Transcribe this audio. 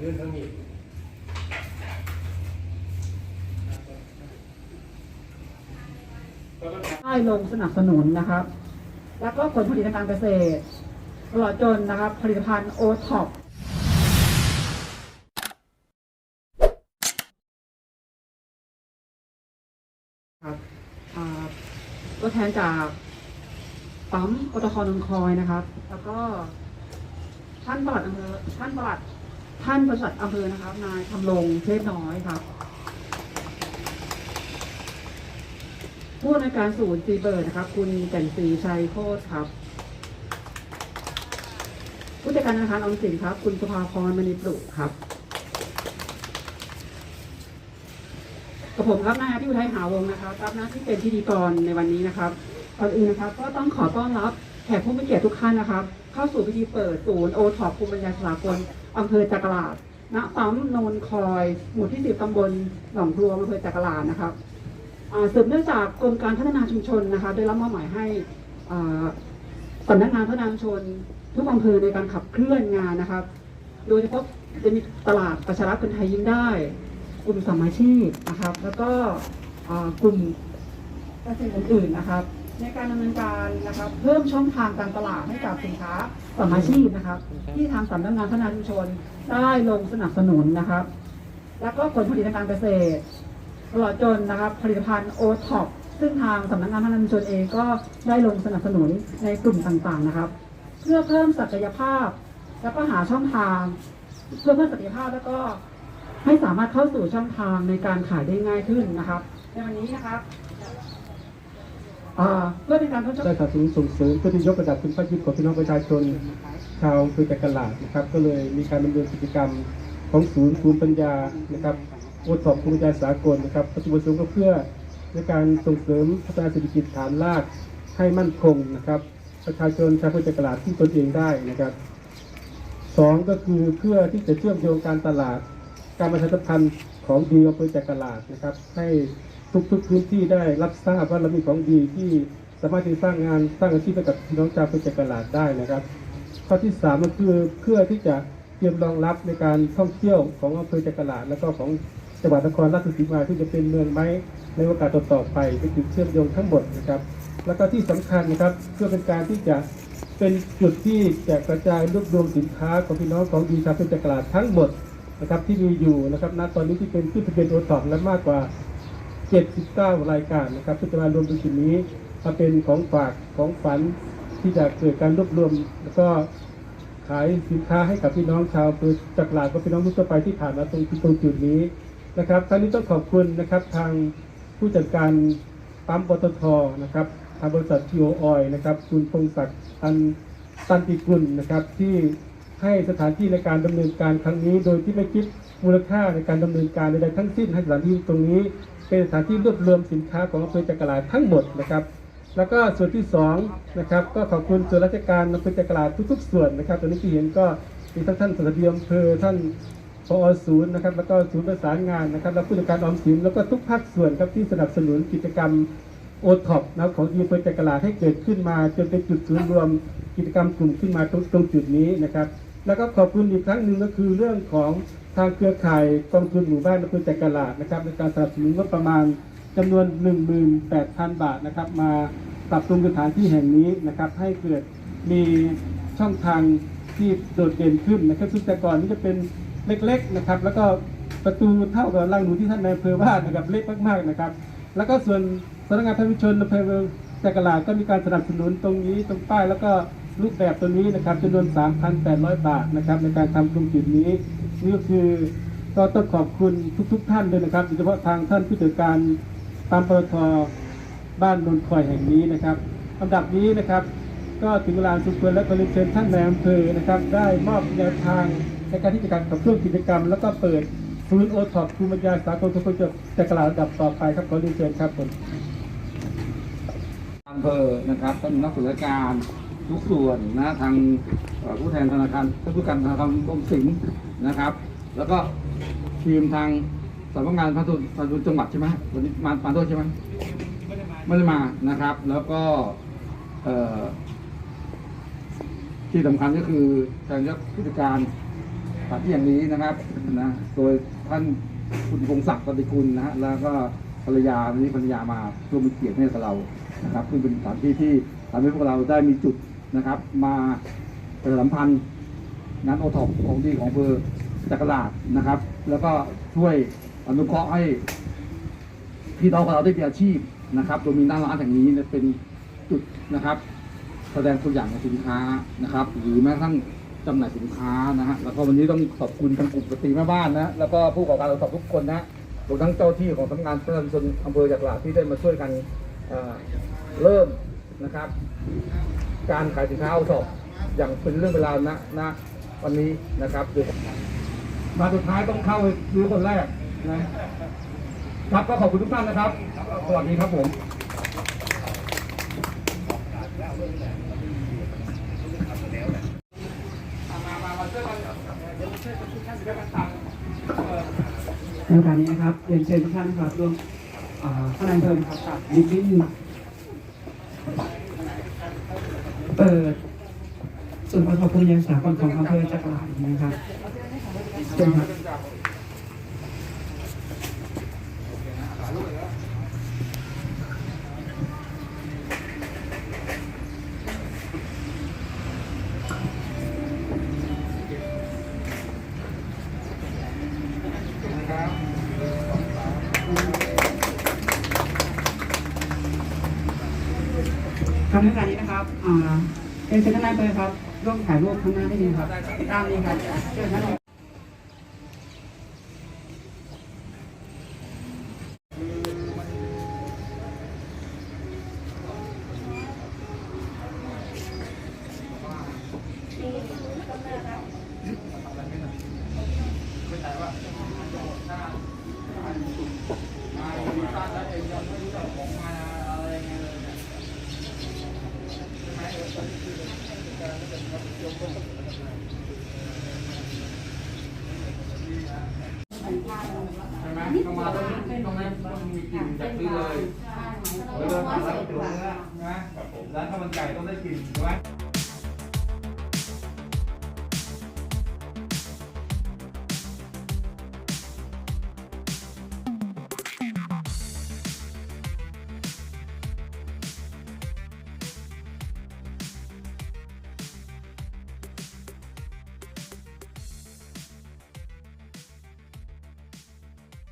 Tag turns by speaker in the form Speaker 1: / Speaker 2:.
Speaker 1: เรื่องทั้งนี้
Speaker 2: ได้ลงสนับสนุนนะครับ แล้วก็ผลผลิตทางการเกษตรตลอดจนนะครับ ผลิตภัณฑ์โอท็อปครับอาตัวแทนจากปั๊มปตทนนคอยนะครับ แล้วก็ท่านปลัดอำเภอท่านปลัด ท่านประหลัดอำเภอนะครับ นายทำรงเทพน้อยครับผู้อำนวยการศูนย์ซีเบิร์ดนะครับ คุณแก่นศรีชัยโคตรครับผู้จัดการธนาคารออมสินครับ คุณสุภาพรมณีปรุกครับกับผมครับนายที่อุทัยหาวงนะครับรับหน้าที่เป็นพิธีกรในวันนี้นะครับก่อนอื่นนะครับ ก็ต้องขอต้อนรับแขกผู้มีเกียรติทุกท่านนะครับ เข้าสู่พิธีเปิดศูนย์โอท็อปภูมิปัญญาสากล อำเภอจักราดณปั๊มโนนคอย หมู่ที่สิบตำบลหนองพลวงอำเภอจักราดนะครับสืบเนื่องจากกรมการพัฒนาชุมชนนะคะได้รับมอบหมายให้สำนักงานพัฒนาชุมชนทุกอำเภอในการขับเคลื่อนงานนะครับ โดยเฉพาะจะมีตลาดประชารัฐคนไทยยิ้มได้ กลุ่มสมมาชีพนะครับ แล้วก็กลุ่มเกษตรอื่นๆนะครับ ในการดำเนินการนะครับเพิ่มช่องทางการตลาดให้กับสินค้าสมาชีพนะครับ ที่ทางสำนักงานพัฒนาชุมชนได้ลงสนับสนุนนะครับ แล้วก็ผลผลิตทางการเกษตรตลอดจนนะครับ ผลิตภัณฑ์โอท็อปซึ่งทางสำนักงานพัฒนาชุมชนเองก็ได้ลงสนับสนุนในกลุ่มต่างๆนะครับ เพื่อเพิ่มศักยภาพ แล้วก็หาช่องทาง เพื่อเพิ่มศักยภาพแล้วก็ให้สามารถเข้าสู่ช่องทางในการขายได้ง่ายขึ้นนะครับ ในวันนี้นะครับ อ่าเพื่อเป็นการเพิ่มช่อง
Speaker 1: ได้สนับสนุนส่งเสริมเพื่อที่ยกระดับคุณภาพชีวิตของพี่น้องประชาชนชาวอำเภอจักรลาดนะครับ ก็เลยมีการดำเนินกิจกรรมของศูนย์ภูมิปัญญานะครับโอทอปภูมิปัญญาสากลนะครับปัจจุบันสูงก็เพื่อในการส่งเสริมพัฒนาเศรษฐกิจฐานรากให้มั่นคงนะครับ ประชาชนชาวอำเภอจักรลาดที่ตนเองได้นะครับสองก็คือเพื่อที่จะเชื่อมโยงการตลาด การประชาสัมพันธ์ของดีอำเภอจักรลาดนะครับ ให้ ทุกๆพื้นที่ได้รับทราบว่าเรามีของดีที่สามารถที่สร้างงานสร้างอาชีพให้กับพี่น้องชาวอำเภอจักรลาดได้นะครับ ข้อที่สามก็คือเพื่อที่จะเตรียมรองรับในการท่องเที่ยวของอำเภอจักรลาดแล้วก็ของจังหวัดนครราชสีมาที่จะเป็นเมืองไม้ในโอกาสต่อๆไปเป็นจุดเชื่อมโยงทั้งหมดนะครับ แล้วก็ที่สำคัญนะครับเพื่อเป็นการที่จะเป็นจุดที่จะกระจายรวบรวมสินค้าของพี่น้องของดีชาวอำเภอจักรลาดทั้งหมดนะครับที่มีอยู่นะครับณตอนนี้ที่เป็นขึ้นทะเบียนโอท็อปและมากกว่า 79 รายการนะครับที่จะมารวมตรงจุดนี้มาเป็นของฝากของฝันที่จะเกิดการรวบรวม แล้วก็ขายสินค้าให้กับพี่น้องชาวเภอจักรลาดก็พี่น้องทุกทั่วไปที่ผ่านมาตรงตรงจุดนี้นะครับท่านนี้ต้องขอบคุณนะครับทางผู้จัดการปั๊มปตทนะครับทางบริษัททีโอออยนะครับคุณพงศักดิ์ตันตันติกุลนะครับที่ให้สถานที่ในการดำเนินการครั้งนี้ โดยที่ไม่คิดมูลค่าในการดำเนินการใดๆทั้งสิ้นให้สถานที่ตรงนี้ เป็นสถานที่รวบรวมสินค้าของอำเภอจักราทั้งหมดนะครับ แล้วก็ส่วนที่สองนะครับก็ขอบคุณส่วนราชการอำเภอจักราทุก ๆ ส่วนนะครับตอนนี้ที่เห็นก็มีทั้งท่านสวัสดีอำเภอท่านพอศูนย์นะครับแล้วก็ศูนย์ประสานงานนะครับแล้วผู้จัดการออมสินแล้วก็ทุกภาคส่วนครับที่สนับสนุนกิจกรรมโอท็อปนะของอำเภอจักราให้เกิดขึ้นมาจนเป็นจุดศูนย์รวมกิจกรรมกลุ่มขึ้นมาตรงจุดนี้นะครับ แล้วก็ขอบคุณอีกครั้งหนึ่งก็คือเรื่องของ ทางเครือข่ายกองทุนหมู่บ้านอำเภอจักราดนะครับในการสนับสนุนงบประมาณจำนวน 18,000 บาทนะครับมาปรับปรุงสถานที่แห่งนี้นะครับให้เกิดมีช่องทางที่โดดเด่นขึ้นนะครับซึ่งแต่ก่อนนี่จะเป็นเล็กๆนะครับแล้วก็ประตูเท่ากับรังหนูที่ท่านนายอำเภอว่านะครับเล็กมากๆนะครับ แล้วก็ส่วนสำนักงานทวิชนอำเภอจักราดก็มีการสนับสนุนตรงนี้ตรงป้ายแล้วก็รูปแบบตัวนี้นะครับจำนวน 3,800 บาทนะครับในการทำตรงจุดนี้ นี่ก็คือก็ต้องขอบคุณทุกๆท่านเลยนะครับโดยเฉพาะทางท่านผู้จัดการปั๊มปตทบ้านนนทคอยแห่งนี้นะครับลำดับนี้นะครับ ก็ถึงเวลาสมควรและก็เรียนเชิญท่านนายอำเภอนะครับ ได้มอบแนวทางในการที่จะการขับเคลื่อนกิจกรรม แล้วก็เปิดศูนย์โอท็อปภูมิปัญญาสากลทุกคนจะจะกล่าวระดับต่อไปครับขอเรียนเชิญครับผม
Speaker 3: อำเภอนะครับท่านนักศึกษาการ ทุกส่วนนะทางผู้แทนธนาคารท่านผู้การธนาคารกรมสิงห์นะครับ แล้วก็ทีมทางสำนักงานพัฒนาพัฒนจังหวัดใช่ไหมวันนี้มามาด้วยใช่ไหมไม่ได้มานะครับ แล้วก็ที่สำคัญก็คือทางผู้จัดการสถานที่อย่างนี้นะครับนะโดยท่านคุณพงศักดิ์ปฏิคุณนะฮะแล้วก็ภรรยาวันนี้ภรรยามาร่วมเป็นเกียรติให้กับเรานะครับซึ่งเป็นสถานที่ที่ทำให้พวกเราได้มีจุด นะครับ มาประชาสัมพันธ์งานโอท็อปของดีของอำเภอจักราชนะครับ แล้วก็ช่วยอนุเคราะห์ให้พี่น้องของเราได้มีอาชีพนะครับโดยมีหน้าร้านแห่งนี้เป็นจุดนะครับ แสดงตัวอย่างของสินค้านะครับ หรือแม้กระทั่งจำหน่ายสินค้านะฮะแล้วก็วันนี้ต้องขอบคุณทางกลุ่มสตรีแม่บ้านนะแล้วก็ผู้ประกอบการเราสอบทุกคนนะรวมทั้งเจ้าที่ของสำนักงานประชาชนอำเภอจากหลาดที่ได้มาช่วยกันเเริ่มนะครับ การขายสินค้าเอาสอบอย่างเป็นเรื่องเป็นราวนะนะวันนี้นะครับมาสุดท้ายต้องเข้าดูคนแรกนะครับก็ขอบคุณทุกท่านนะครับสวัสดีครับผม
Speaker 2: ในโอกาสนี้นะครับเรียนเชิญทุกท่านครับร่วมอ่าท่านนเภอนะครับกับลิฟต์นิด เปิดส่วนย์ประกอบภูมิยาสากลของอำเภอจักรายนะครับเชิญครับ ครับในขณะนี้นะครับอ่าเป็นเชิญท่านนายอำเภอครับร่วมถ่ายรูปข้างหน้าได้ดีครับตามนี้ครับเชิญท่านนาย
Speaker 3: ใช่ไหมต้องมาตรงนี้ตรงนั้นต้องมีกลิ่นจากนี้เลยเวลาทานร้านก๋วยเตี๋ยวเนื้อใช่ไหมร้านข้าวมันไก่ต้องได้กลิ่นใช่ไหม